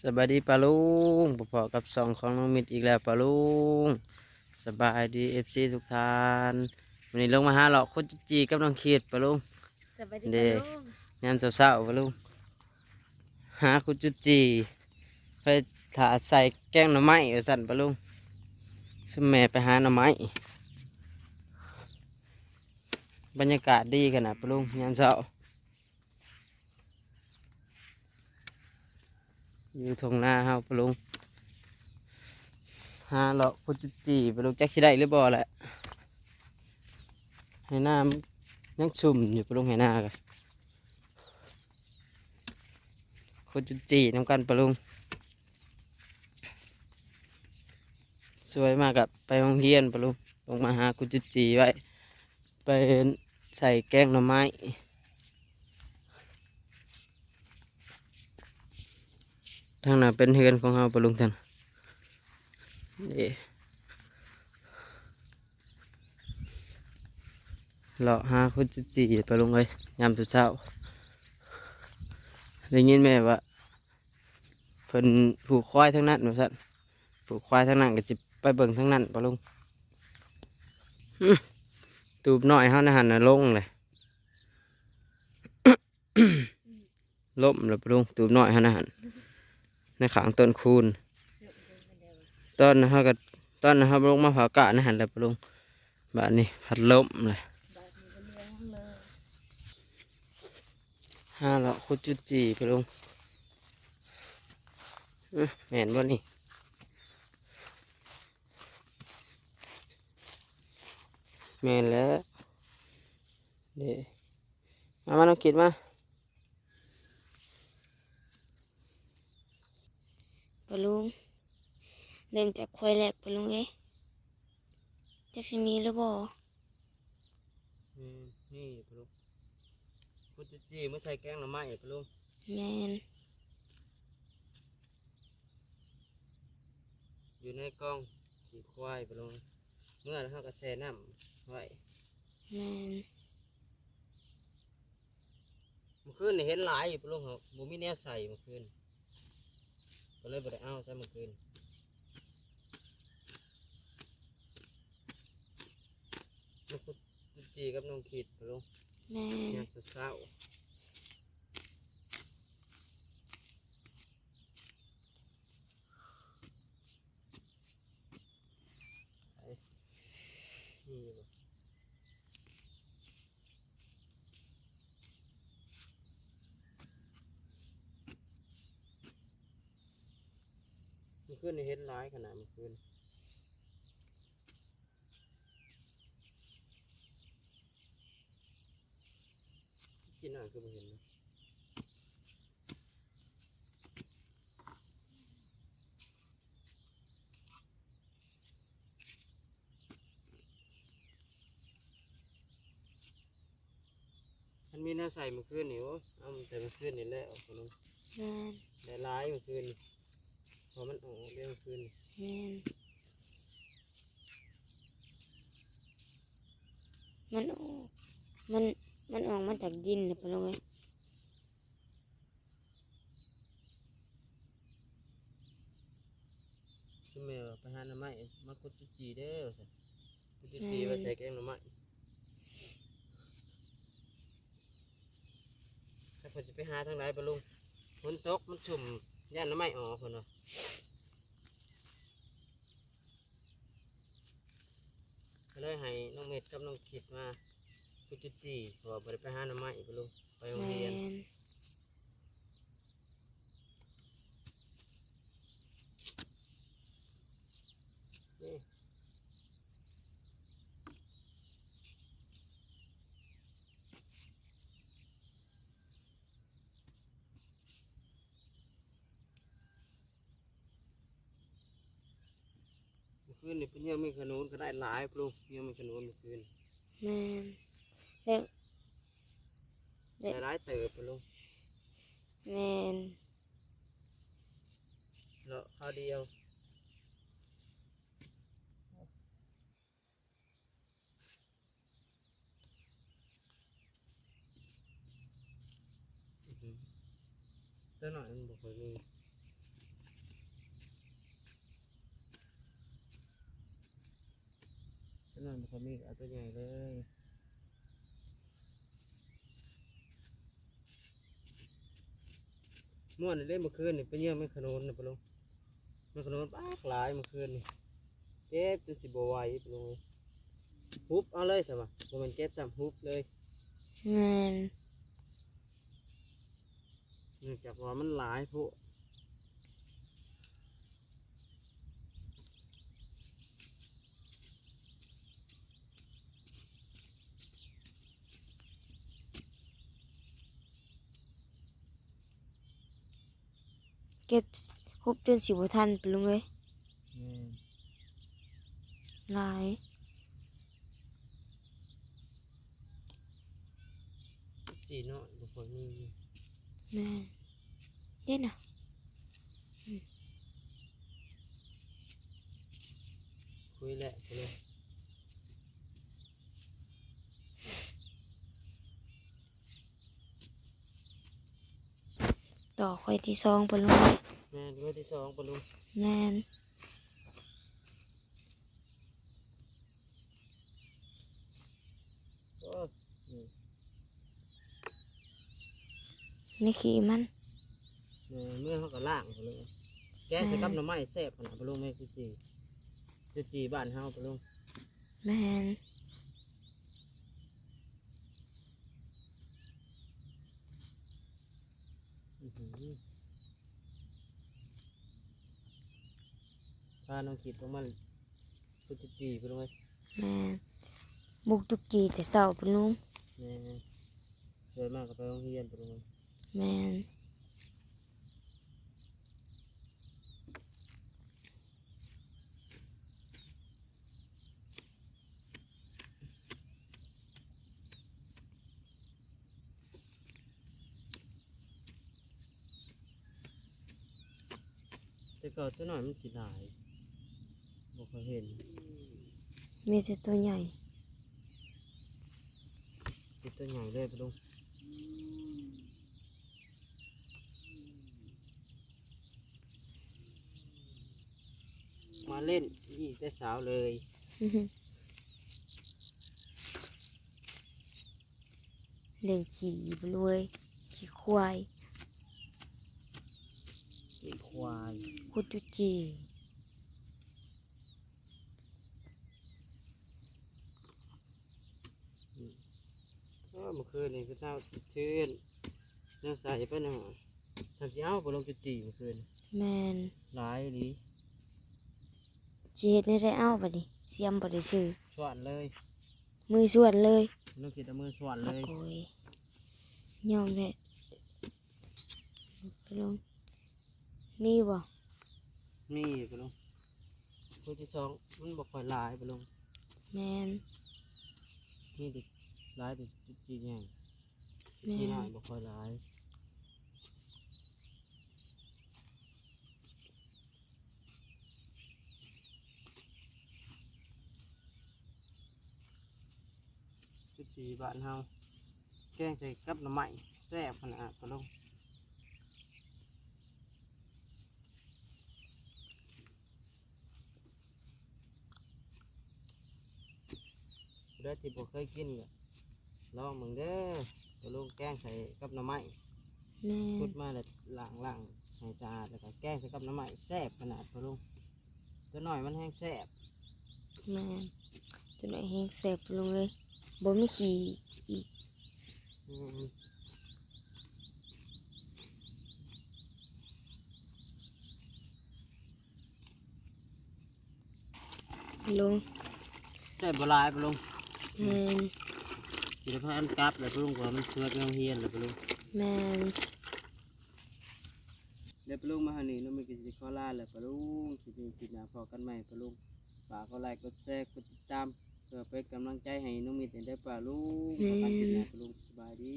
สบายดีปะลุงพอๆกับสองของน้องมิดอีกแล้วปะลุงสบายดีเอฟซีทุกท่านวันนี้ลงมาหาเลาะโคจจีกับน้องขีดปะลุงสวัสดีเด้ค่ะลุงงานเศร้าๆปะลุงหาคุจุจีไปถาใส่แกงหน่อไม้เอาสั่นปะลุงสมแม่ไปหาหน่อไม้บรรยากาศดีขนาดปะลุงยามเช้า อยู่ทงหน้าเฮาปะลุงหาเลาะคุจุจีปะลุงจักสิได้หรือบ่แหละให้หน้ำยังชุ่มอยู่ปะลุงให้หน้ากันคุจุจีน้ำกันปะลุงสวยมากกับไปโรงเรียนปะลุงลงมาหาคุจจีไว้ไปใส่แกงหน่อไม้ ทางนั้นเป็นเฮือนของเราปลุงท่านนี่เลาะหาคุจุจีปลุงเลยยามสุดเช้าได้ยินแม่ว่าเพิ่นผูกควายทั้งนั้นว่าซั่นผูกควายทั้งนั้นก็สิไปเบิ่งทั้งนั้นปลุงตูบหน้อยเฮาในหันน่ะลงเลยล่มแล้วปลุงตูบหน้อยเฮานหัน ขางต้นคูณตอนนั้นเฮาก็ตอนนั้นเฮาลงมาเผากะนะหันแล้วลงบาดนี้พัดล่มเลยบาดนี้ก็เลี้ยงเลยห้าละคุดจุดจีไปลงอื้อแม่นบ่นี่แม่นแล้วเด้มามาน้องกิดมา ปะลุง เริ่มจากควายแรกปะลุงเอ๊ะจักสิมีหรือบ่นี่ไปลุงคุดจุดจีเมื่อใส่แกงหน่อไม้ไปลุงแมนอยู่ในกล้องขี่ควายไปลุงเมื่อเขาก็แช่น้ำไว้แมนเมื่อคืนนี่เห็นหลายอยู่ไปลุงครับบ่มีแนวใส่เมื่อคืนก็เลยบ่ได้เอาใส่เมื่อคืน น้องคุดจุดจีกับน้องขีดไปลุงแมนยามเช้าๆไปนี่บ่เมื่อคืนนี่เห็นร้ายขนาดเมื่อคืน กินอ่างคือบ่เห็นนะมันมีแนวใส่เมื่อคืนนี่โอ้ยเอามันแต่เมื่อคืนนี่แหละเอาคนนั้นแมนได้ร้ายเมื่อคืนนี่พอมันออกเรื่องเมื่อคืนนี่แมนมันออกมัน มันออกมาจากดินนะปะลุงเอ๊ะชุมแมวไปหาหน่อไม้มาคุจจีเด้อสิคุจุจีมาใส่แกงหน่อไม้ถ้าเพิ่นจะไปหาทางไหนปะลุงฝนตกมันชุ่มย่านหน่อไม้ออกคนเนาะก็เลยให้น้องเม็ดกับน้องคิดมา คุดจุจีเพอบ่ได้ไปหาหน่อไม้ปะลุงไปโรงแมเรียนนนี่เมื่อคืนนี่เป็นยังมีขนุนก็ได้หลายปลูกยังมีขนุนเมื่อคืน แมน เด็กเด็กร้ายเติบไปลูกแมนเนาะข้าเดียวตัวหน่อยมันบอกไปเลยตัวหน่อยมันบอกมีเอาตัวใหญ่เลย ม่วนนี่เล่นเมื่อคืนนี่ไปเยี่ยมแม่ขนุนนะปะลุงแม่ขนุนปากหลายเมื่อคืนนี่เก็บจนสิบไหวปะลุงฮุบเอาเลยสมะบ่แมันเก็บจำฮุบเลยแม่น เนื่องจากว่ามันหลายพวก ก็บฮุบจนสิบ่ทันปะลุงเอ้ยแม่นหลายจีเนาะบ่ค่อยมีแม่นเด่นน่ะคุยแหละปะลุง ต่อค่อยที่ซองปะลุงเอ้ยแม่นคุยที่สองปะลุงแม่นโอ้นี่นี่ขี้มันแม่เมื่อเขาก็ล่างปะลุงแกงใส่กับหน่อไม้แซ่บขนาดปะลุงแม่จีจีจีจีบ้านเฮาปะลุง แม่น อื้อหือ พาน้องขีดลงมาพุจีจีปะลุงเอ้ยแม่นบุกตุกกีแต่เช้าปะลุงแม่เดินมากก็ไปโรงเรียนปะลุงเอ้ยแม่น แต่เก่าตัวหน่อยมันสิหลายบ่เคยเห็นมีแต่ตัวใหญ่เป็นตัวใหญ่เลยปะลุงมาเล่นยี่แต่สาวเลยเล่นขี่ไปเลยขี่ควาย กินควาย คุดจุจีก็เมื่อคืนนี่พี่เจ้าชื่นน่าใส่ไปหน่อยทำสิเอาปลงจุดจีเมื่อคืนแมนหลายดีจีเฮ็ดนี่ได้เอาบัดนี้เสียมบ่ได้ซื้อสวนเลยมือส่วนเลยน้องคิดเอามือสวนเลยโอ้ยยอมเลยไปลง มีบ่มีปลงตัวที่สองมันบอกค่อยหลายปลงแมนมีแติหลายแต่จุดจีใหญ่แม่จีน้อยบอกค่อยหลายจุดจีบ้านเฮาแกงใส่กับหน่อไม้แซ่บขนาดปลง ได้ที่บ่เคยกินก็ลองมึงเด้อตัวลูกแกงใส่กับหน้ำไม้แมนพุดมาแล้วล้างล้างให้สะอาดแล้วก็แกงใส่กับหน้ำไม้แซ่บขนาดตัวลูกตัวหน่อยมันแห้งแซ่บแมนตัวไหนอยแห้งแสบไปลงเลยบ่มีขี่อีกอืมลงแซ่บบ่หลายปะลุง แมนสิได้พาอันกลับแล้วปะลุงกว่ามันเชื่อไปโรงเรียนแล้วปะลุงแมนเดี๋ยวปะลุงมาหานี่แล้วมันก็สิขอลาแล้วปะลุงสิได้กินหน้าพอกันใหม่ปะลุงฝากกดไลค์กดแชร์กดติดตามเพื่อเป็นกำลังใจให้น้องมิตรได้ปะลุงขอกันกินหน้าปะลุงสบายดี